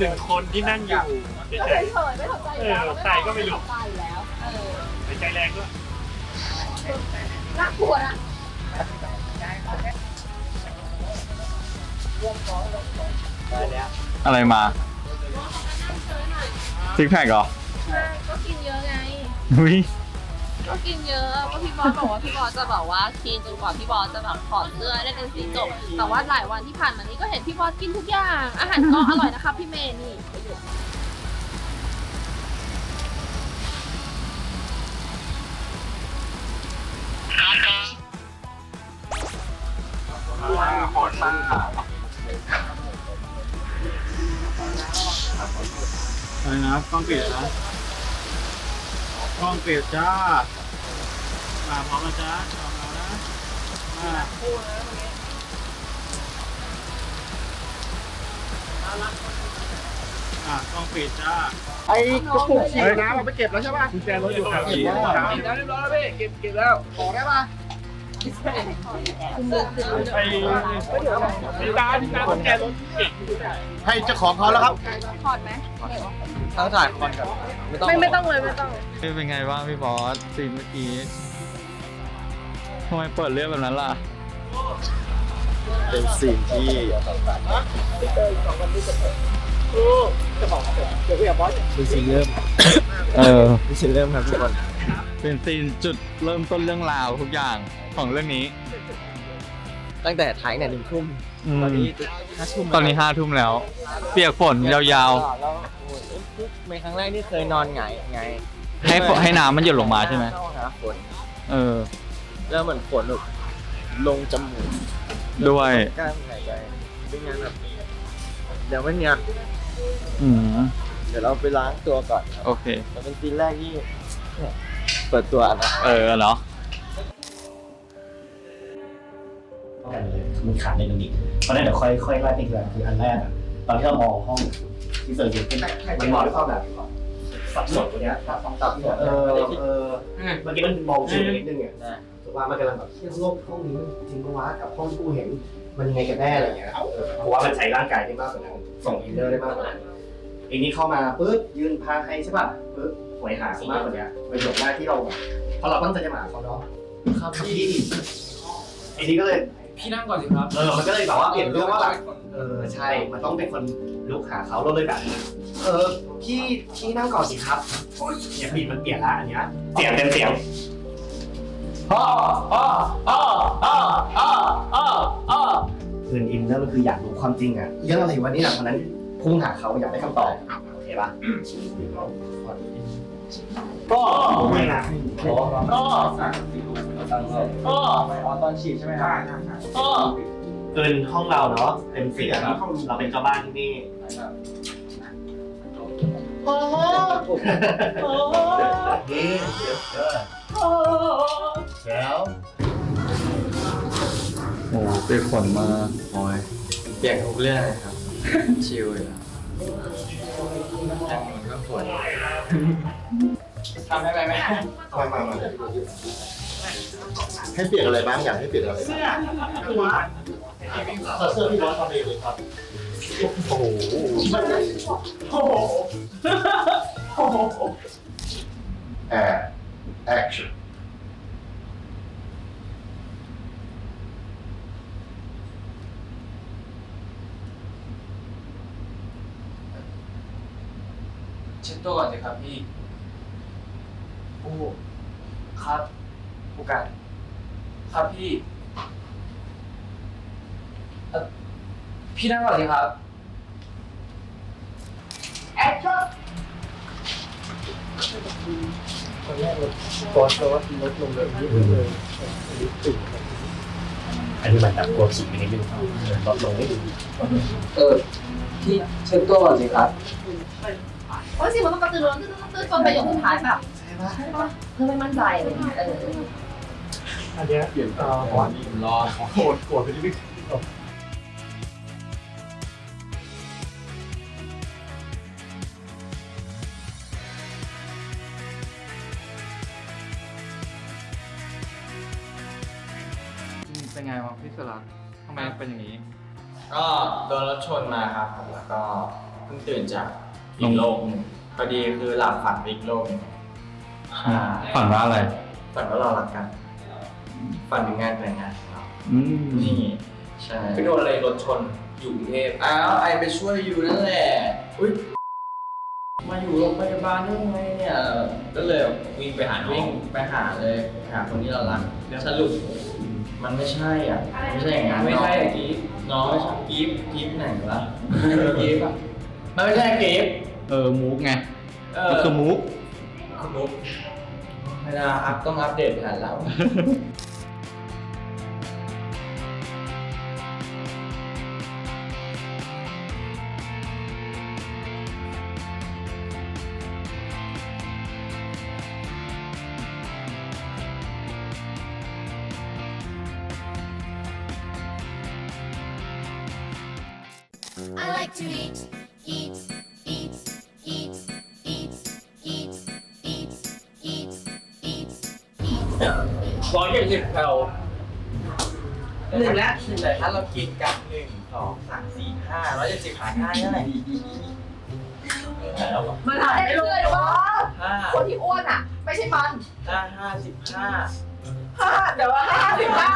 ก็หนึ่งคนที่นั่งอยู่เฉเฉยยๆไม่สนใจอยู่แล้วเออใครก็ไม่รู้ สนใจอยู่แล้วเออๆหายใจแรงด้วยน่ากลัวนะอะไรมาซิกแพคเหรอ ก็กินเยอะไง อุ้ย ก็กินเยอะเพราะพี่บอสบอกว่าพี่บอสจะแบบว่ากินจนกว่าพี่บอสจะแบบถอดเสื้อได้เป็นสีจบ แต่ว่าหลายวันที่ผ่านมานี้ก็เห็นพี่บอสกินทุกอย่าง อาหารก็อร่อยนะคะพี่เมย์นี่อะไรนะกล้องปิดนะ กล้องปิดจ้ามาพร้อมนะจ้าพร้อมแล้วนะมาอะกล้องปิดจ้าไอ้กระปุกฉีดน้ำเอาไปเก็บแล้วใช่ป่ะกุญแจรถอยู่ครับเก็บแล้วเก็บแล้วเรียบร้อยแล้วพี่เก็บเก็บแล้วขอได้ป่ะไอ้พี่ตาพี่ตากุญแจรถเก่งให้เจ้าของเขาแล้วครับถอดไหม ทั้งถ่ายคอนกับไม่ต้องไม่ไม่ต้องเลยไม่ต้อง เป็นไงบ้างพี่บอสซีนเมื่อกี้ทำไมเปิดเรื่องแบบนั้นล่ะ เป็นสิ่งที่เป็นสิ่งเริ่มเออเป็นสิ่งเริ่มครับทุกคนเป็นซีนจุดเริ่มต้นเรื่องราวทุกอย่างของเรื่องนี้ ตั้งแต่ถ่ายเนี่ยหนึ่งทุ่มอืมตอนนี้ห้าทุ่มตอนนี้ห้าทุ่มแล้ว เปียกฝนยาวแล้วโอ้ยเป็นครั้งแรกที่เคยนอนหงายหงายให้ฝนให้น้ำมันหยดลงมาใช่ไหม เข้าหาฝนเออ แล้วเหมือนฝนแบบลงจมูกด้วย กล้ามหายใจเป็นงานแบบเดี๋ยวไม่เนี่ยอืมเดี๋ยวเราไปล้างตัวก่อนครับโอเคมันเป็นซีนแรกที่เนี่ยเปิดตัวนะ เออเนาะมันขาดในตรงนี้เพราะฉะนั้นเดี๋ยวค่อยค่อยไล่ไปทีละคืออันแรกอะตอนที่เรามองห้องีเจออยู่มันมองด้วยความแบบสับสนตัวเนี้ยสับสับเออเออเมื่อกี้มันมองเชิงนิดนึงอะถูกว่ามันกำลังแบบเที่ยวโลกห้องนี้จริงปะวะกับห้องที่กูเห็นมันยังไงกันแน่อะไรเงี้ยเออเพราะว่ามันใช้ร่างกายได้มากกว่านั้นส่งอินเนอร์ได้มากกว่านั้นอันนี้เข้ามาปุ๊บยืนพาให้ใช่ป่ะปุ๊บหวยหาเขามากกว่านี้ประโยคแรกที่เราแบบพอเราตั้งใจจะมาเขาเนาะครับพี่อันนี้ก็เลย พี่นั่งก่อนสิครับเออมันก็เลยแบบว่าเปลี่ยนเรื่องว่าแบบเออใช่มันต้องเป็นคนลุกหาเขาเราเลยแบบเออพี่พี่นั่งก่อนสิครับเนี่ยบีดมันเปลี่ยนละอันเนี้ยเสียงเป็นเสียงอ้ออ้ออ้ออ้ออ้ออ้ออ้อคืออินเนอร์มันคืออยากรู้ความจริงอะเรื่องอะไรวันนี้หนักคนนั้นพุ่งหาเขาอยากได้คำตอบโอเคปะก็ไม่นะก็ ก็ก็ไปออนตอนฉีดใช่ไหมครับก็เกินห้องเราเนาะเป็นเสียงเราเป็นเจ้าบ้านที่นี่โอ้โหโอ้โหแล้วโอ้เปียกฝนมาโอ้ยเปลี่ยนทุกเรื่องเลยครับ ชิลอยู่แล้วยังมันก็ฝนทำได้ไหมแม่มามามา ให้เปลี่ยนอะไรบ้างอยากให้เปลี่ยนอะไรเสื้อตัวเสื้อพี่บอสทำเองเลยครับ โอ้โหโอ้โหโอ้โหแอร์แอคชั่นเช็ดตัวก่อนสิครับพี่ผู้ครับ ผู้การ ครับพี่เอ่อพี่นั่งก่อนสิครับตอนตอนลดลงเลยนิดนึงเลยติดอันนี้มันแบบกลัวฉีกไปนิดนึงลดลงนิดนึงเออ พี่เช็ดตัวก่อนสิครับโอ้ยสิมันต้องกระตือรือร้นตื้อตื้อจนประโยคสุดท้ายแบบใช่ปะเพื่อไม่มั่นใจอะไรอย่างเงี้ยเออ อันเนี้ยเปลี่ยนตาหวานรอโกรธโกรธไปนิดนึงเป็นไงวะพี่สลัดทำไมเป็นอย่างนี้ ก็โดนรถชนมาครับผมแล้วก็เพิ่งตื่นจากอีกโลกหนึ่งพอดีคือหลับฝันไปอีกโลกหนึ่งฝันว่าอะไร ฝันว่าเรารักกัน ฝันถึงงานแต่งงานของเราอืมนี่ใช่ไปโดนอะไรรถชนอยู่กรุงเทพอ้าวไอไปช่วยอยู่นั่นแหละอุ้ยมาอยู่โรงพยาบาลได้ไงเนี่ยก็เลยวิ่งไปหาน้อวิ่งงไปหาเลยหาคนที่เรารักสรุปมันไม่ใช่อะ ไม่ใช่อย่างนั้นไม่ใช่น้องกีฟน้องไม่ใช่กิฟต์กิฟต์ไหนวะกิฟต์อะมันไม่ใช่กิฟต์เออมุกไงเอมันอคือมุกคุณบุ๊กเวลาอัพต้องอัปเดตผ่านเรา I like to eat, eat, eat, eat, eat, eat, eat, eat, eat, eat. ร้อยยี่สิบแคลหนึ่งละหนึ่งแต่ถ้าเราคิดกันหนึ่งสองสามสี่ห้าร้อยเจ็ดสิบหารห้าเท่าไหร่มันหายไปเลยว่าห้าคนที่อ้วนอะ ไม่ใช่มันห้าห้าสิบห้าห้าเดี๋ยวว่าห้าสิบห้า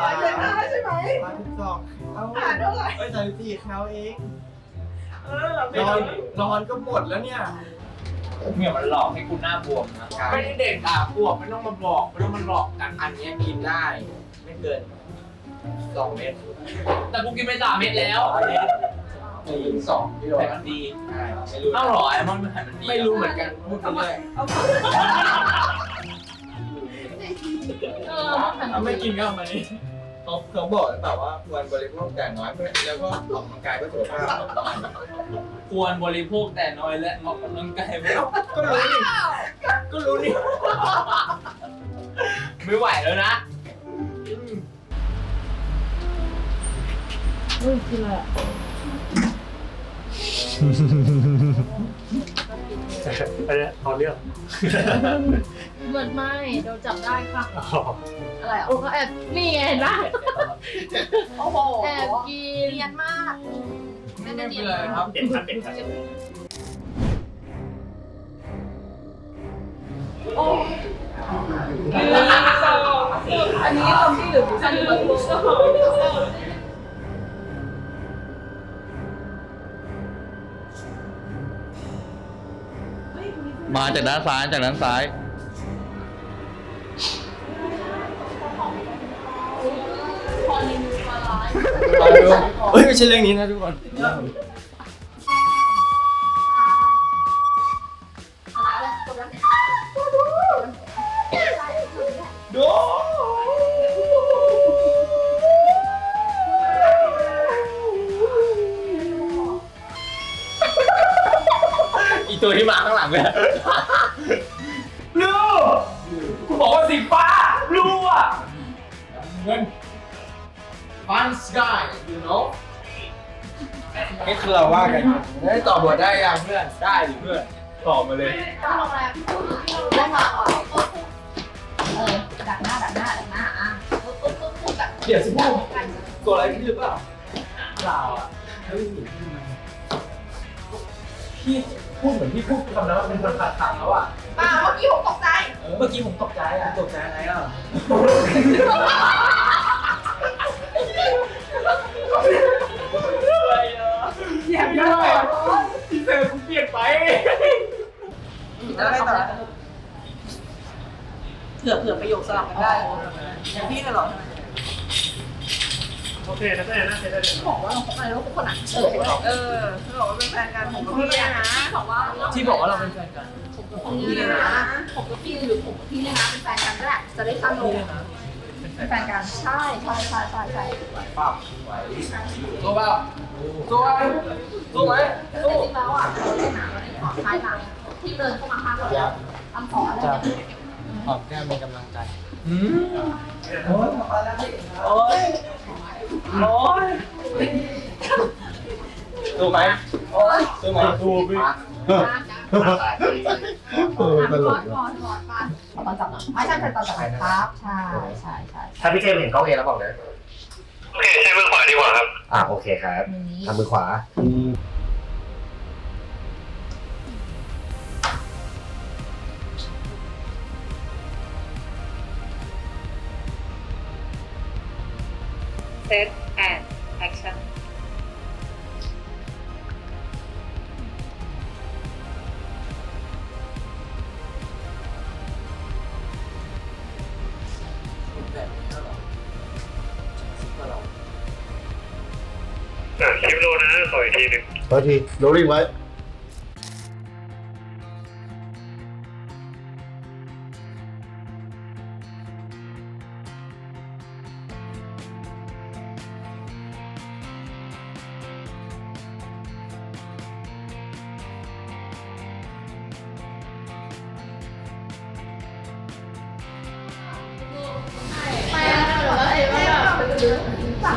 ร้อยเจ็ดห้าใช่ไหมร้อยสิบสอง เอาหารเท่าไหร่เอ้ยสามสิบสี่เขาเองเออเรานอนนอนก็หมดแล้วเนี่ยเนี่ยมันหลอกให้คุณหน้าบวมนะไม่ได้เด็กอะบวมไม่ต้องมาบอกไม่ต้องมาหลอกกันอันเนี้ยกินได้ ไม่เกินสองเมตรแต่กูกินไปสามเม็ดแล้วถึงสองกิโลแต่มันดีไม่รู้เอ้าเหรอไอ้มันมันมันดีไม่รู้เหมือนกันพูดไปเรื่อยเออมันถ้าไม่กินก็เอามานี่ เขาเขาบอกหรือเปล่าว่าควรบริโภคแต่น้อยเพื่อแล้วก็ออกกำลังกายเพื่อสุขภาพควรบริโภคแต่น้อยและออกกำลังกายไม่ก็รู้นี่ก็รู้นี่ไม่ไหวแล้วนะ ไปเลยเอาเรื่องเหมือนไม่โดนจับได้ค่ะ อะไรอะโอ้ก็แอบนี่ไงเห็นปะโอ้โหแอบกินเรียนมากไม่ได้เรียนเลยครับเด็ดครับเด็ดครับอันนี้คำที่หรืออันนี้มัน มาจากด้านซ้ายจากด้านซ้ายพอรีวิวมาไลฟ์มาดูเฮ้ยไม่ใช่เรื่องนี้นะทุกคน ตัวที่มาข้างหลังเนี่ยลูกกูบอกว่าสีฟ้าลูกอะเงิน Fun Sky you know นี่คือเราว่ากันได้ตอบบทได้ยังเพื่อนได้ดิเพื่อนตอบมาเลย โรงแรมได้มาก่อนเออดักหน้าดักหน้าดักหน้าอะปุ๊บปุ๊บปุ๊บปุ๊บแบบเดี๋ยวสิพูดกัน ตัวอะไรพี่หรือเปล่าเปล่าอะ พี่พูดเหมือนพี่พูดคำนั้นว่าเป็นคนขาดขังแล้วอะป้าเมื่อกี้ผมตกใจเมื่อกี้ผมตกใจอะตกใจอะไรอะเสียงเยอะเลยพี่เซอร์กูเปลี่ยนไปแล้วอะไรต่อเผื่อเผื่อประโยคสลับกันได้อย่างพี่กันหรอ โอเคนะได้นะได้ได้บอกว่าอะไรว่าคนหนักเฉยเออเขาบอกว่าเป็นแฟนกันผมกับพี่เนี่ยนะบอกว่าที่บอกว่าเราเป็นแฟนกันผมกับพี่เนี่ยนะผมกับพี่หรือผมกับพี่เนี่ยนะเป็นแฟนกันก็ได้จะได้สั้นลงเป็นแฟนกันใช่ใช่ใช่ใช่ใช่ตัวเปล่าตัวไหมตัวไหมจริงๆแล้วอะเราเล่นหนังเราเล่นขอท้ายหลังที่เดินเข้ามาข้างเราทำขออะไรเนี่ยหอมแก้มเป็นกำลังใจอืมโอ้ยโอ้ย โอ้ยดูไหมโอ้ยดูไหมดูพี่เออตลกก่อนก่อนก่อนตอนจับหนังไม่ใช่เป็นตอนจับหนังครับ ใช่ใช่ใช่ถ้าพี่เจมส์เห็นกล้องเองแล้วบอกเลยโอเคใช้มือขวาดีกว่าครับ อ่าโอเคครับทำมือขวา เซตแอนด์แอคชั่นอะคลิปโลนะขออีกทีหนึ่งโทษทีโรลลิ่งไว้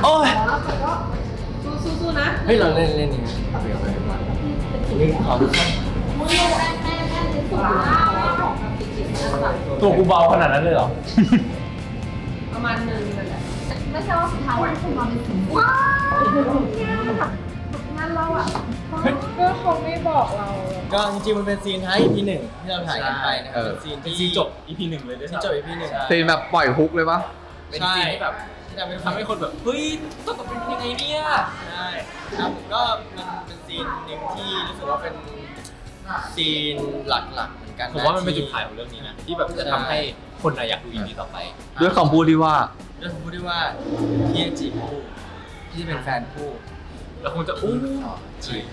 โอ้ยสู้ๆนะเฮ้ยเราเล่นเล่นนี่นี่ขอดูครับตัวกูเบาขนาดนั้นเลยเหรอ ประมาณหนึ่งนั่นแหละไม่ใช่ว่าสุดท้ายวันคุณมาเป็นสีว้าวงั้นเราอะก็เขาไม่บอกเรา ก็จริงๆมันเป็นซีนท้าย EP หนึ่งที่เราถ่ายกันไปนะครับเป็นซีนเป็นที่ซีนจบ EP หนึ่งเลยด้วยซีนจบ EP หนึ่งซีนแบบปล่อยฮุกเลยปะเป็นซีนที่แบบ ที่ทำให้ทำให้คนแบบเฮ้ยต้องเป็นยังไงเนี่ยใช่ครับก็มันเป็นซีนหนึ่งที่รู้สึกว่าเป็นซีนหลักๆเหมือนกันผมว่ามันเป็นจุดขายของเรื่องนี้นะ ที่แบบจะทำให้คนน่ะอยากดู EP ต่อไป ด้วยคำพูดที่ว่าเรื่องพูดได้ว่าพี่จะจีบผู้พี่จะเป็นแฟนผู้แล้วคงจะอู้จีบ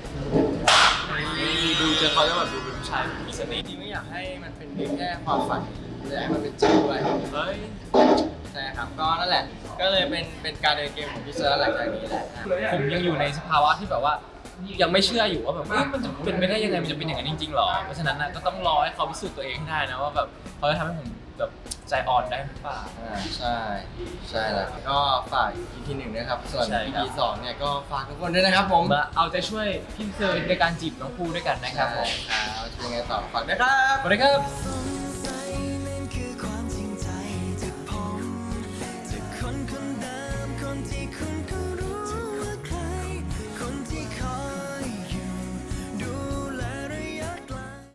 ดูเจอเขาแล้วแบบดูเป็นผู้ชายมีเสน่ห์จริงๆไม่อยากให้มันเป็นเพียงแค่ความฝันอยากให้มันเป็นจริงด้วยเฮ้ย ใช่ครับก็นั่นแหละ ก็เลยเป็นเป็นการเดินเกมของพี่เซิร์ชหลังจากนี้แหละผมยังอยู่ในสภาวะที่แบบว่ายังไม่เชื่ออยู่ว่าแบบเอ้ยมันจะเป็นไปได้ยังไงมันจะเป็นอย่างนั้นจริงๆหรอ เพราะฉะนั้นนะก็ต้องรอให้เขาพิสูจน์ตัวเองให้ได้นะว่าแบบเขาจะทำให้ผมแบบใจอ่อนได้หรือเปล่า อ่าใช่ ใช่แล้วก็ฝาก EP หนึ่งนะครับ ส่วน ใช่ครั EP บสองเนี่ยก็ฝากทุกคนด้วยนะครับผมมาเอาใจช่วยพี่เซอร์ในการจีบน้องภูด้วยกันนะครับผมครับเป็นไงต่อฝากด้วยครับ สวัสดีครับ